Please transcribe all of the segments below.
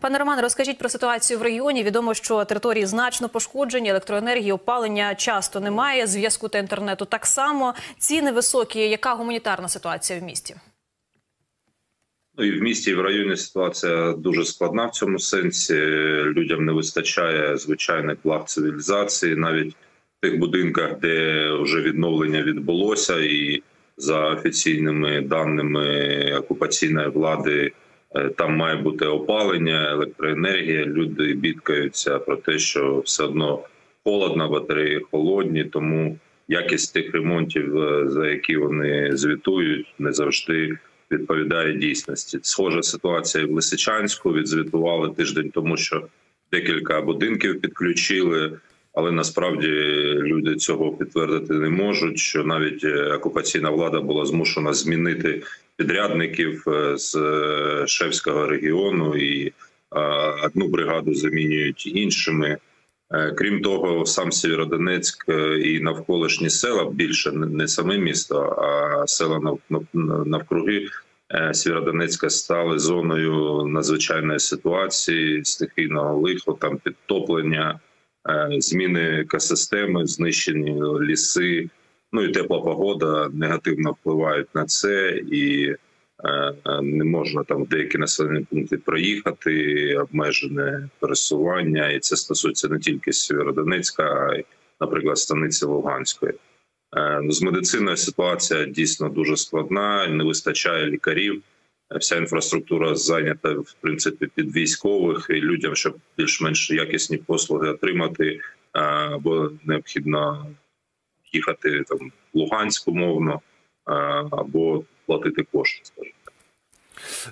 Пане Романе, розкажіть про ситуацію в регіоні. Відомо, що території значно пошкоджені, електроенергії, опалення часто немає. Зв'язку та інтернету так само. Ціни високі. Яка гуманітарна ситуація в місті? Ну і в місті, і в районі ситуація дуже складна в цьому сенсі. Людям не вистачає звичайних благ цивілізації, навіть в тих будинках, де вже відновлення відбулося, і за офіційними даними окупаційної влади. Е, Там має бути опалення, електроенергія. Люди бідкаються про те, що все одно холодно, батареї холодні, тому якість тих ремонтів, е, за які вони звітують, не завжди відповідає дійсності. Схожа ситуація і в Лисичанську. Відзвітували тиждень тому, що декілька будинків підключили, але насправді люди цього підтвердити не можуть. Що навіть е, окупаційна влада була змушена змінити підрядників е, з е, Шевського регіону і е, одну бригаду замінюють іншими. Крім того, сам Сєвєродонецьк і навколишні села більше не- саме місто, а села нав- нав- навкруги Сєвєродонецька стали зоною надзвичайної ситуації, стихійного лиху, там підтоплення, зміни екосистеми, знищені ліси. Ну і тепла погода негативно впливають на це, і е, е, не можна там в деякі населені пункти проїхати, обмежене пересування, і це стосується не тільки Сєвєродонецька, а й, наприклад, станиці Луганської. Е, З медициною ситуація дійсно дуже складна. Не вистачає лікарів. Вся інфраструктура зайнята в принципі під військових і людям, щоб більш-менш якісні послуги отримати, е, або необхідно їхати там в Луганськ умовно, е, або платити кошти. скажімо.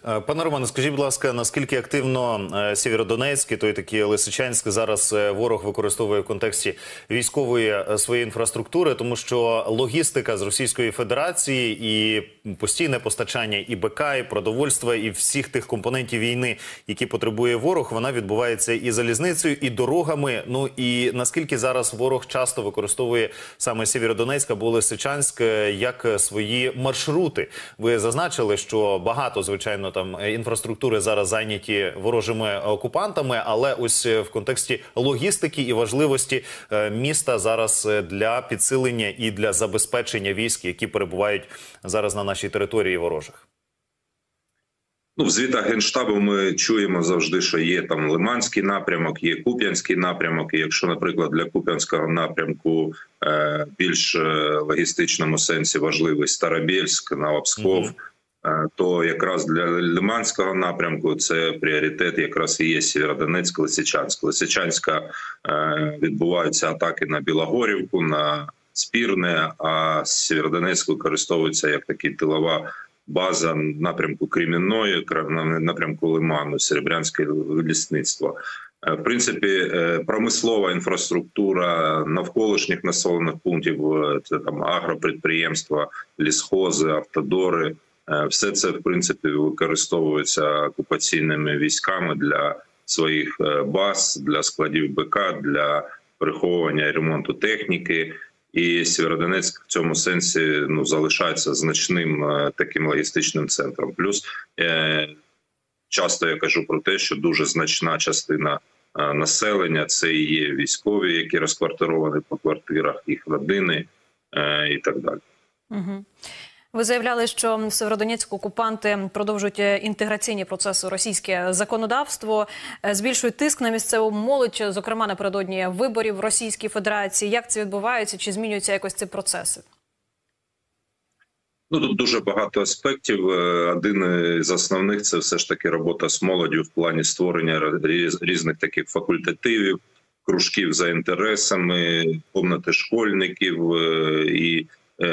Е, Пане Романе, скажіть, будь ласка, наскільки активно е, Сєвєродонецьк, і той такий Лисичанськ зараз е, ворог використовує в контексті військової своєї інфраструктури, тому що логістика з Російської Федерації і постійне постачання і БК, і продовольства, і всіх тих компонентів війни, які потребує ворог, вона відбувається і залізницею, і дорогами. Ну і наскільки зараз ворог часто використовує саме Сєвєродонецьк або Лисичанськ як свої маршрути? Ви зазначили, що багато звичайно там е, інфраструктури зараз зайняті ворожими окупантами, але ось е, в контексті логістики і важливості е, міста зараз для підсилення і для забезпечення військ, які перебувають зараз на нашій території ворожих. Ну, в звітах генштабу ми чуємо завжди, що є там Лиманський напрямок, є Куп'янський напрямок. І якщо, наприклад, для Куп'янського напрямку е, більш логістичному сенсі важливий Старобєльськ, Новопсков, Мгм. е, то якраз для Лиманського напрямку це пріоритет, якраз і є Сєвєродонецьк, Лисичанськ. Лисичанська е, відбуваються атаки на Білогорівку, на Спірне, а Сєвєродонецьк використовується як такий тилова база напрямку Кремінної, напрямку Лиману, Серебрянське лісництво. Е, В принципі, е, промислова інфраструктура навколишніх населених пунктів, е, це там агропідприємства, лісхози, автодори. Е, Все це в принципі використовується окупаційними військами для своїх е, баз, для складів БК, для приховування і ремонту техніки. І Сєвєродонецьк в цьому сенсі ну залишається значним е, таким логістичним центром. Плюс часто я кажу про те, що дуже значна частина населення це і є військові, які розквартировані по квартирах, їх родини і так далі. Угу. Ви заявляли, що в Северодонецьку окупанти продовжують е, інтеграційні процеси російське законодавство, е, збільшують тиск на місцеву молодь, зокрема напередодні виборів в Російській Федерації. Як це відбувається? Чи змінюються якось ці процеси? Ну тут дуже багато аспектів. Е, Один з основних це все ж таки робота з молоддю в плані створення різ- різних таких факультативів, кружків за інтересами, комнати школьників. І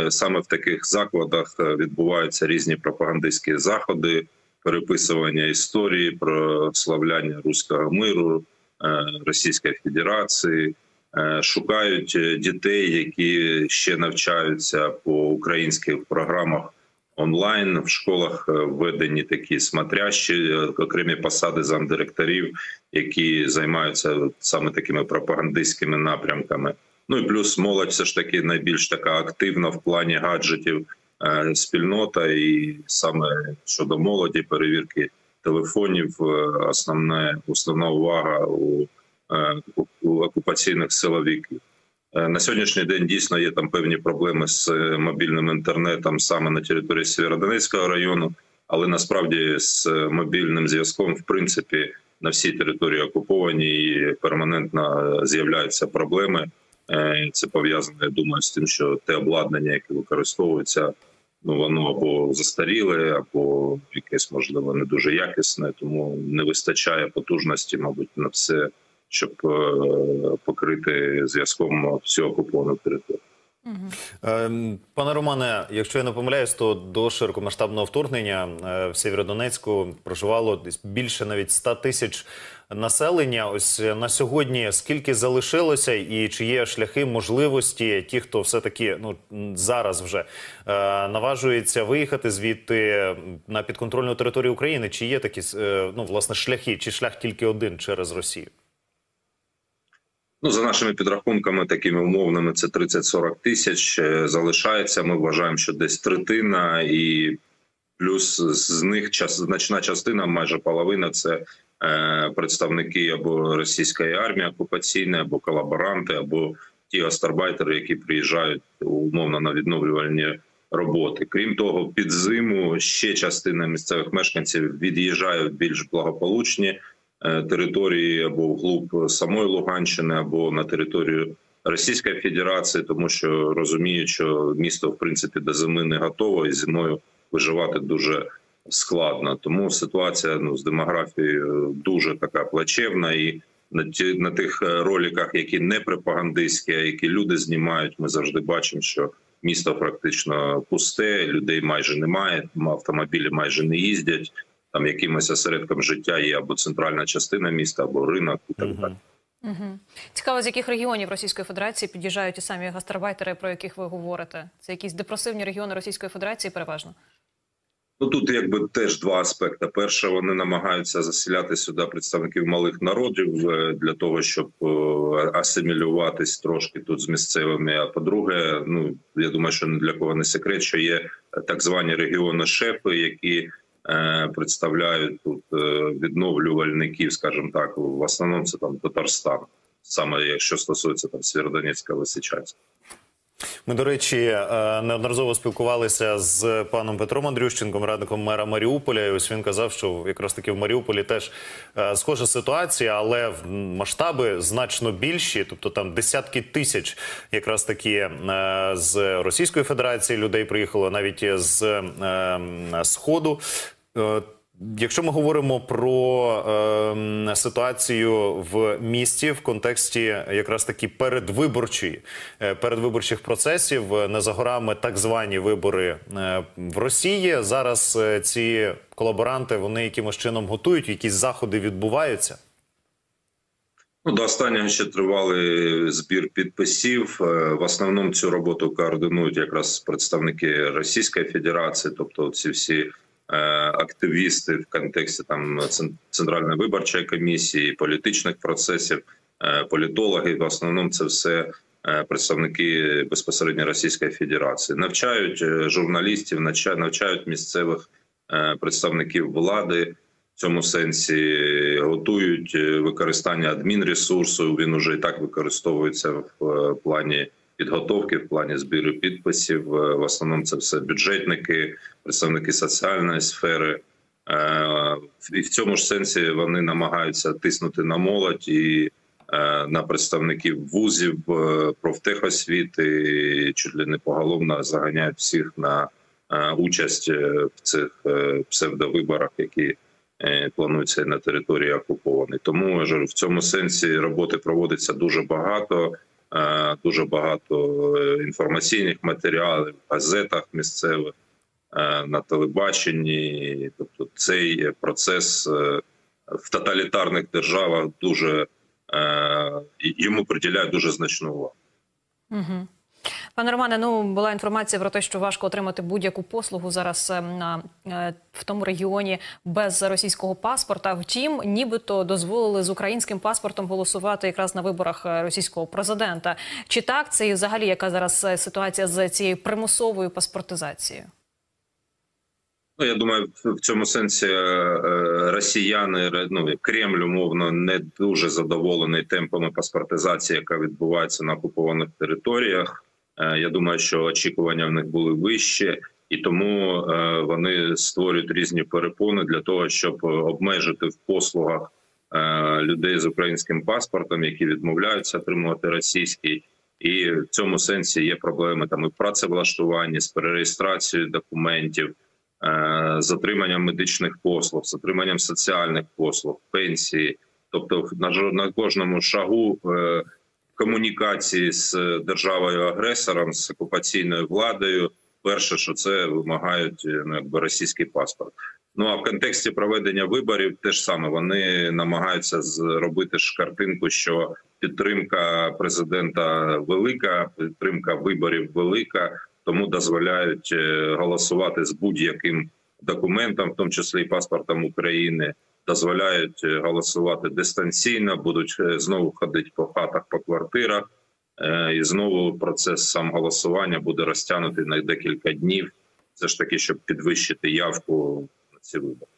саме в таких закладах е, відбуваються різні пропагандистські заходи, переписування історії, прославляння руського миру, е, Російської Федерації. Е, шукають е, дітей, які ще навчаються по українських програмах онлайн. В школах е, введені такі смотрящі е, окремі посади замдиректорів, які займаються саме такими пропагандистськими напрямками. Ну і плюс молодь все ж таки найбільш така активна в плані гаджетів е, спільнота, і саме щодо молоді перевірки телефонів. Е, Основне основна увага у, е, у окупаційних силовиків. На сьогоднішній день дійсно є там певні проблеми з мобільним інтернетом саме на території Сєвєродонецького району, але насправді з мобільним зв'язком, в принципі, на всій території окуповані і перманентно з'являються проблеми. Е, Це пов'язано, я думаю, з тим, що те обладнання, яке використовується, ну воно або застаріле, або якесь можливо не дуже якісне, тому не вистачає потужності, мабуть, на все, щоб е, покрити зв'язком всю окуповану територію. Ем, Пане Романе, якщо я не помиляюсь, то до широкомасштабного вторгнення е, в Сєвєродонецьку проживало десь більше навіть 100 тисяч населення. Ось е, на сьогодні скільки залишилося, і чи є шляхи можливості, ті, хто все таки ну зараз вже е, наважується виїхати звідти на підконтрольну територію України? Чи є такі ну власне шляхи, чи шлях тільки один через Росію? Ну, за нашими підрахунками, такими умовними, це 30-40 тисяч е, залишається. Ми вважаємо, що десь третина, і плюс з них час, значна частина, майже половина це е, представники або російської армії окупаційної, або колаборанти, або ті гастарбайтери, які приїжджають умовно на відновлювальні роботи. Крім того, під зиму ще частина місцевих мешканців від'їжджає в більш благополучні території або вглуб самої Луганщини, або на територію Російської Федерації, тому що розуміють, що місто в принципі до зими не готово, і зимою виживати дуже складно. Тому ситуація ну з демографією дуже така плачевна і. На ті на тих е, роликах, які не пропагандистські, а які люди знімають, ми завжди бачимо, що місто практично пусте, людей майже немає, автомобілі майже не їздять. Там якимось осередком життя є або центральна частина міста, або ринок і так далі. Угу. Цікаво, з яких регіонів Російської Федерації під'їжджають ті самі гастарбайтери, про яких ви говорите? Це якісь депресивні регіони Російської Федерації, переважно? Ну тут якби теж два аспекти. Перше, вони намагаються заселяти сюди представників малих народів е, для того, щоб е, асимілюватись трошки тут з місцевими. А по-друге, ну я думаю, що ні для кого не секрет, що є так звані регіони шефи, які представляють тут е, відновлювальників, скажімо так, в основному це там Татарстан, саме якщо стосується там Сєвєродонецька, Лисичанська. Ми, до речі, е, неодноразово спілкувалися з паном Петром Андрющенком, радником мера Маріуполя. І ось він казав, що якраз таки в Маріуполі теж е, схожа ситуація, але в масштаби значно більші, тобто там десятки тисяч, якраз таки е, з Російської Федерації людей приїхало навіть з сходу. Якщо ми говоримо про е, ситуацію в місті в контексті якраз таки передвиборчої е, передвиборчих процесів, е, не за горами так звані вибори е, в Росії. Зараз е, ці колаборанти вони якимось чином готують, якісь заходи відбуваються. Ну, до останнього ще тривали збір підписів. Е, В основному цю роботу координують якраз представники Російської Федерації, тобто ці всі активісти в контексті там центральної виборчої комісії, політичних процесів, е, політологи. В основному це все е, представники безпосередньо Російської Федерації. Навчають е, журналістів, навча- навчають місцевих е, представників влади в цьому сенсі готують е, використання адмінресурсу. Він уже і так використовується в е, плані підготовки, в плані збіру підписів. Е, В основному це все бюджетники, представники соціальної сфери. Е, І в цьому ж сенсі вони намагаються тиснути на молодь і е, на представників вузів, профтехосвіти, чуть ли не поголовно заганяють всіх на участь в цих псевдовиборах, які плануються на території окупованої. Тому в цьому сенсі роботи проводиться дуже багато. Е, Дуже багато е, інформаційних матеріалів, в газетах місцевих е, на телебаченні. Тобто, цей процес в тоталітарних державах дуже йому приділяють дуже значну увагу. Угу. Пане Романе, ну була інформація про те, що важко отримати будь-яку послугу зараз е, на е, в тому регіоні без російського паспорта. Втім, нібито дозволили з українським паспортом голосувати якраз на виборах е, російського президента. Чи так це і взагалі яка зараз е, ситуація з цією примусовою паспортизацією? Ну, я думаю, в цьому сенсі росіяни, ну Кремль умовно не дуже задоволений темпами паспортизації, яка відбувається на окупованих територіях. Е, Я думаю, що очікування в них були вищі, і тому е, вони створюють різні перепони для того, щоб обмежити в послугах е, людей з українським паспортом, які відмовляються отримувати російський. І в цьому сенсі є проблеми там і в працевлаштуванні з перереєстрацією документів з отриманням медичних послуг, з отриманням соціальних послуг, пенсії. Тобто, на кожному шагу комунікації з державою агресором, з окупаційною владою. Перше, що це вимагають е, ну, якби російський паспорт. Ну а в контексті проведення виборів теж саме вони намагаються зробити ж картинку, що підтримка президента велика, підтримка виборів велика, тому дозволяють е, голосувати з будь-яким документом, в тому числі і паспортом України. Дозволяють е, голосувати дистанційно, будуть е, знову ходити по хатах, по квартирах, Е, і знову процес сам голосування буде розтягнутий на декілька днів. Все ж таки, щоб підвищити явку на ці вибори.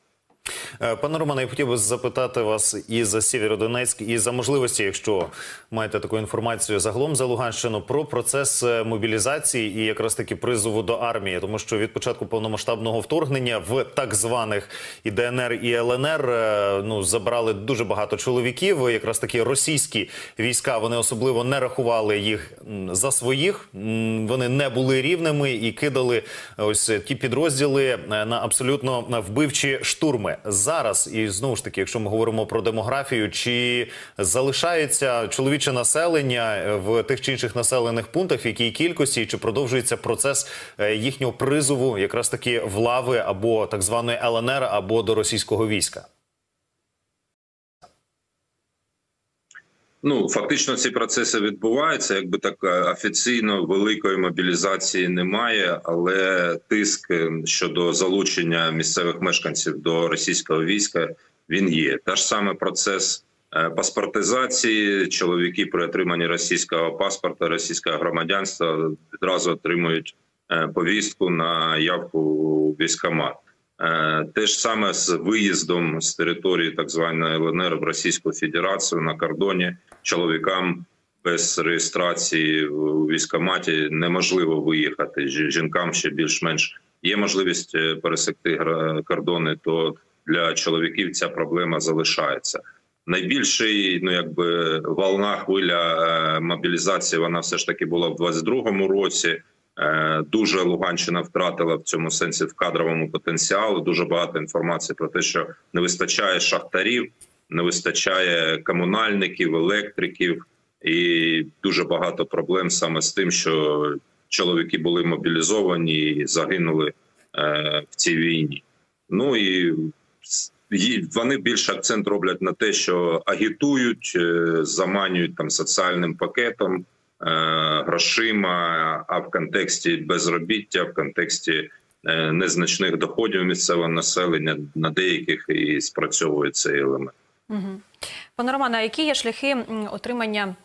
Е, Пане Романе, я хотів би запитати вас і за Сєвєродонецьк, і за можливості, якщо маєте таку інформацію загалом за Луганщину, про процес е, мобілізації і якраз таки призову до армії, тому що від початку повномасштабного вторгнення в так званих і ДНР і ЛНР е, ну забрали дуже багато чоловіків. Якраз такі російські війська вони особливо не рахували їх за своїх. Вони не були рівними і кидали ось ті підрозділи на абсолютно вбивчі штурми. Зараз і знову ж таки, якщо ми говоримо про демографію, чи залишається чоловіче населення е, в тих чи інших населених пунктах, в якій кількості, чи продовжується процес е, їхнього призову, якраз таки в лави або так званої ЛНР, або до російського війська? Ну фактично ці процеси відбуваються. Якби так е, офіційно великої мобілізації немає, але тиск е, щодо залучення місцевих мешканців до російського війська він є. Та ж саме процес е, паспортизації. Чоловіки при отриманні російського паспорта, російського громадянства відразу отримують повістку на явку. Е, Те ж саме з виїздом з території так званої ЛНР в Російську Федерацію на кордоні чоловікам без реєстрації у військкоматі неможливо виїхати. Жінкам ще більш-менш є можливість е, пересекти кордони. То для чоловіків ця проблема залишається. Найбільший, ну якби волна хвиля е, мобілізації, вона все ж таки була в 22-му році. Е, Дуже Луганщина втратила в цьому сенсі в кадровому потенціалу. Дуже багато інформації про те, що не вистачає шахтарів, не вистачає комунальників, електриків, і дуже багато проблем саме з тим, що чоловіки були мобілізовані і загинули е, в цій війні. Ну і вони більше акцент роблять на те, що агітують, е, заманюють там соціальним пакетом грошима, а в контексті безробіття, в контексті е, незначних доходів місцевого населення на деяких і спрацьовує цей елемент. Угу. Пане Романе, а які є шляхи отримання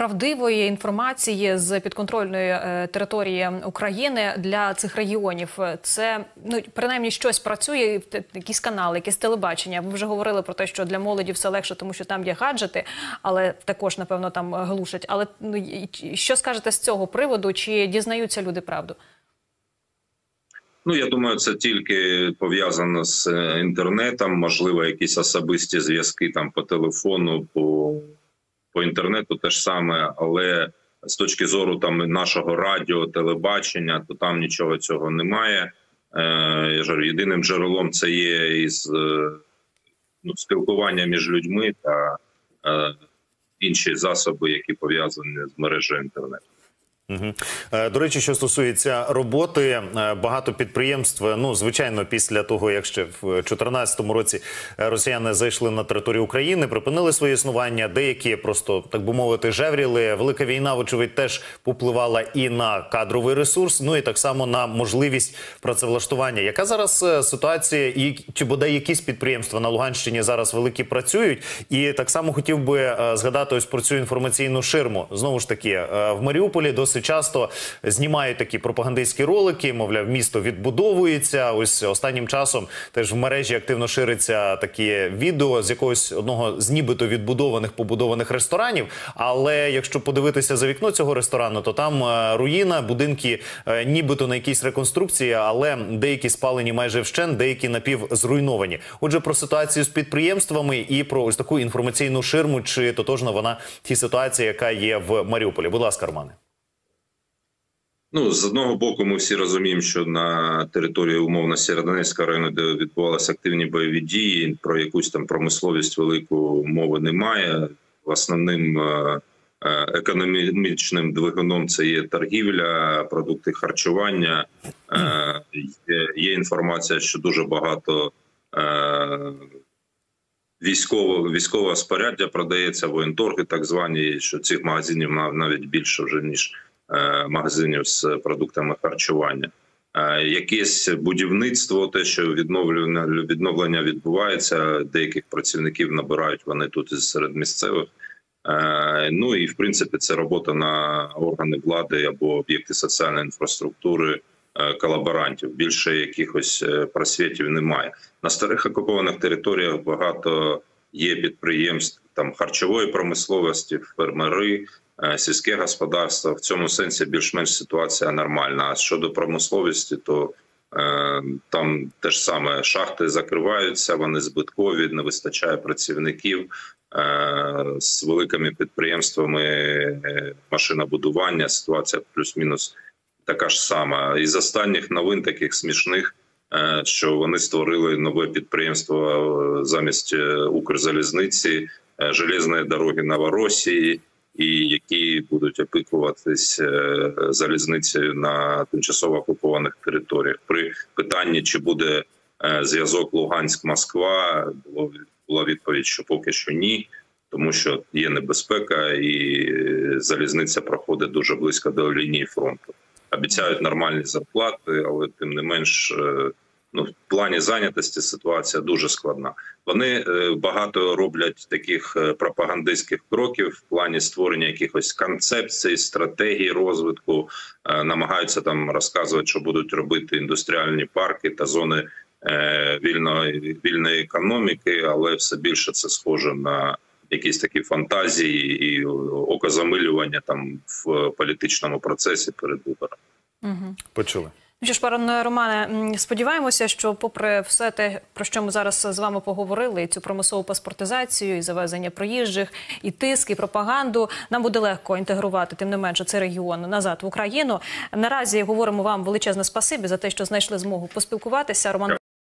правдивої інформації з підконтрольної е, території України для цих регіонів? Це ну принаймні щось працює, якісь канали, якісь телебачення. Ви вже говорили про те, що для молоді все легше, тому що там є гаджети, але також напевно там е, глушать. Але ну що скажете з цього приводу? Чи дізнаються люди правду? Ну я думаю, це тільки пов'язано з е, інтернетом. Можливо, якісь особисті зв'язки там по телефону, по, по інтернету теж саме, але з точки зору там нашого радіо, телебачення, то там нічого цього немає. Е, я ж єдиним джерелом це є із е, ну, спілкування між людьми та е, інші засоби, які пов'язані з мережею інтернету. Е, До речі, що стосується роботи, е, багато підприємств, ну звичайно, після того, як ще в 2014 році росіяни зайшли на територію України, припинили своє існування. Деякі просто так би мовити, жевріли. Велика війна, вочевидь, теж попливала і на кадровий ресурс, ну і так само на можливість працевлаштування. Яка зараз е, ситуація, і чи бодай якісь підприємства на Луганщині зараз великі працюють? І так само хотів би згадати ось про цю інформаційну ширму. Знову ж таки, в Маріуполі досить досить часто знімають такі пропагандистські ролики. Мовляв, місто відбудовується. Ось останнім часом теж в мережі активно шириться таке відео з якогось одного з нібито відбудованих побудованих ресторанів. Але якщо подивитися за вікно цього ресторану, то там е, руїна, будинки е, нібито на якійсь реконструкції, але деякі спалені майже вщент, деякі напівзруйновані. Отже, про ситуацію з підприємствами і про ось таку інформаційну ширму, чи тотожна вона тій ситуації, яка є в Маріуполі. Будь ласка, Романе. Ну, з одного боку, ми всі розуміємо, що на території умовно Сєвєродонецького району, де відбувалися активні бойові дії, про якусь там промисловість велику мови немає. Основним е, е, економічним двигуном це є торгівля, продукти харчування. Е, Є, інформація, що дуже багато е, військового споряддя продається, воєнторги, так звані, що цих магазинів нав- навіть більше вже ніж магазинів з продуктами харчування. Е, Якесь будівництво, те, що відновлення відновлення відбувається, деяких працівників набирають вони тут із серед місцевих. Е, Ну і в принципі це робота на органи влади або об'єкти соціальної інфраструктури е, колаборантів. Більше якихось е, просвітів немає. На старих окупованих територіях багато є підприємств там харчової промисловості, фермери, е, сільське господарство. В цьому сенсі більш-менш ситуація нормальна. А щодо промисловості, то е, там те ж саме шахти закриваються, вони збиткові, не вистачає працівників. Е, З великими підприємствами е, машинобудування ситуація плюс-мінус така ж сама. Із останніх новин таких смішних, що вони створили нове підприємство е, замість е, Укрзалізниці, е, железної дороги Новоросії, і які будуть опікуватись е, залізницею на тимчасово окупованих територіях. При питанні, чи буде е, зв'язок Луганськ-Москва, була відповідь, що поки що ні. Тому що є небезпека, і е, залізниця проходить дуже близько до лінії фронту обіцяють нормальні зарплати, але тим не менш, е, ну в плані зайнятості ситуація дуже складна. Вони е, багато роблять таких е, пропагандистських кроків в плані створення якихось концепцій, стратегій розвитку, намагаються там розказувати, що будуть робити індустріальні парки та зони вільної вільної економіки, але все більше це схоже на. Якісь такі фантазії і окозамилювання там в політичному процесі перед виборами. Угу. Почули. Ну Що ж, пане Романе, сподіваємося, що, попри все те, про що ми зараз з вами поговорили, і цю промислову паспортизацію, і завезення проїжджих, і тиск, і пропаганду, нам буде легко інтегрувати, тим не менше, цей регіон назад в Україну. Наразі говоримо вам величезне спасибі за те, що знайшли змогу поспілкуватися. Роман